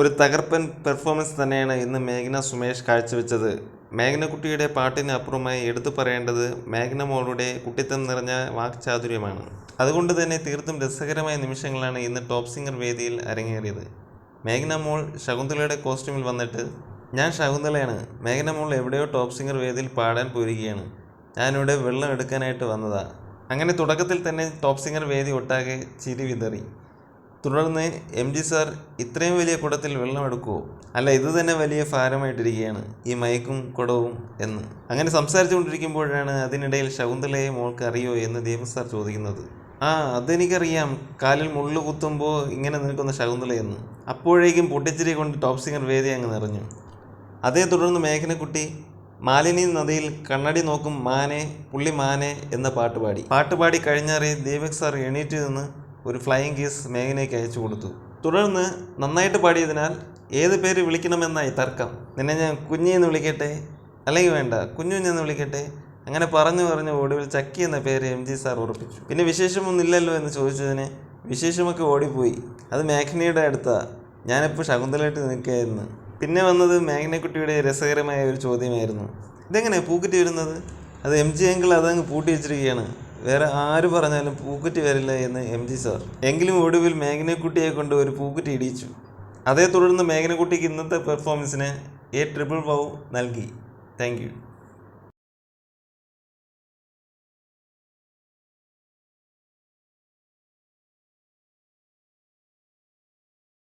ഒരു തകർപ്പൻ പെർഫോമൻസ് തന്നെയാണ് ഇന്ന് മേഘ്ന സുമേഷ് കാഴ്ചവെച്ചത്. മേഘ്നക്കുട്ടിയുടെ പാട്ടിന് അപ്പുറമായി എടുത്തു പറയേണ്ടത് മേഘ്ന മോളുടെ കുട്ടിത്തം നിറഞ്ഞ വാക്ചാതുര്യമാണ്. അതുകൊണ്ട് തന്നെ തീർത്തും രസകരമായ നിമിഷങ്ങളാണ് ഇന്ന് ടോപ്പ് സിംഗർ വേദിയിൽ അരങ്ങേറിയത്. മേഘ്ന മോൾ ശകുന്തളയുടെ കോസ്റ്റ്യൂമിൽ വന്നിട്ട് ഞാൻ ശകുന്തളയാണ്. മേഘ്ന മോൾ എവിടെയോ ടോപ്പ് സിംഗർ വേദിയിൽ പാടാൻ പോരുകയാണ് ഞാനിവിടെ വെള്ളം എടുക്കാനായിട്ട് വന്നതാണ് അങ്ങനെ തുടക്കത്തിൽ തന്നെ ടോപ്പ് സിംഗർ വേദി ഒട്ടാകെ ചിരി വിതറി. തുടർന്ന് എം ജി സാർ ഇത്രയും വലിയ കുടത്തിൽ വെള്ളം എടുക്കുമോ അല്ല ഇത് തന്നെ വലിയ ഭാരമായിട്ടിരിക്കുകയാണ് ഈ മയക്കും കുടവും എന്ന്. അങ്ങനെ സംസാരിച്ചു കൊണ്ടിരിക്കുമ്പോഴാണ് അതിനിടയിൽ ശകുന്തളയെ മോൾക്ക് അറിയോ എന്ന് ദേവ സാർ ചോദിക്കുന്നത്. ആ അതെനിക്കറിയാം. കാലിൽ മുള്ളു കുത്തുമ്പോൾ ഇങ്ങനെ നിൽക്കുന്ന ശകുന്തളയെന്ന് അപ്പോഴേക്കും പൊട്ടിച്ചിരി കൊണ്ട് ടോപ്പ് സിംഗർ വേദി അങ്ങ് നിറഞ്ഞു. അതേ തുടർന്ന് മേഘനക്കുട്ടി മാലിനി നദിയിൽ കണ്ണടി നോക്കും മാനെ പുള്ളി മാനെ എന്ന പാട്ട് പാടി. പാട്ട് പാടി കഴിഞ്ഞാറി ദീപക് സാർ എണീറ്റ് നിന്ന് ഒരു ഫ്ലൈയിങ് കീസ് മേഘനയ്ക്ക് അയച്ചു കൊടുത്തു. തുടർന്ന് നന്നായിട്ട് പാടിയതിനാൽ ഏത് പേര് വിളിക്കണമെന്നായി തർക്കം. നിന്നെ ഞാൻ കുഞ്ഞി എന്ന് വിളിക്കട്ടെ? അല്ലെങ്കിൽ വേണ്ട കുഞ്ഞു എന്ന് വിളിക്കട്ടെ? അങ്ങനെ പറഞ്ഞു പറഞ്ഞു ഒടുവിൽ ചക്കി എന്ന പേര് എം ജി സാർ ഉറപ്പിച്ചു. പിന്നെ വിശേഷമൊന്നുമില്ലല്ലോ എന്ന് ചോദിച്ചതിന് വിശേഷമൊക്കെ ഓടിപ്പോയി. അത് മേഘനയുടെ അടുത്താണ് ഞാനിപ്പോൾ ശകുന്തലായിട്ട് നിൽക്കുകയായിരുന്നു. പിന്നെ വന്നത് മേഘനക്കുട്ടിയുടെ രസകരമായ ഒരു ചോദ്യമായിരുന്നു. ഇതെങ്ങനെ പൂക്കുറ്റി വരുന്നത്? അത് എം ജി അങ്കിൾ അതങ്ങ് പൂട്ടി വെച്ചിരിക്കുകയാണ്. വേറെ ആര് പറഞ്ഞാലും പൂക്കുറ്റി വരില്ല എന്ന് എം ജി സാർ എങ്കിലും ഒടുവിൽ മേഘനക്കുട്ടിയെ കൊണ്ട് ഒരു പൂക്കുറ്റി ഇടിയിച്ചു അതേ തുടർന്ന് മേഘനക്കുട്ടിക്ക് ഇന്നത്തെ പെർഫോമൻസിന് എ ട്രിപ്പിൾ വൗ നൽകി. താങ്ക്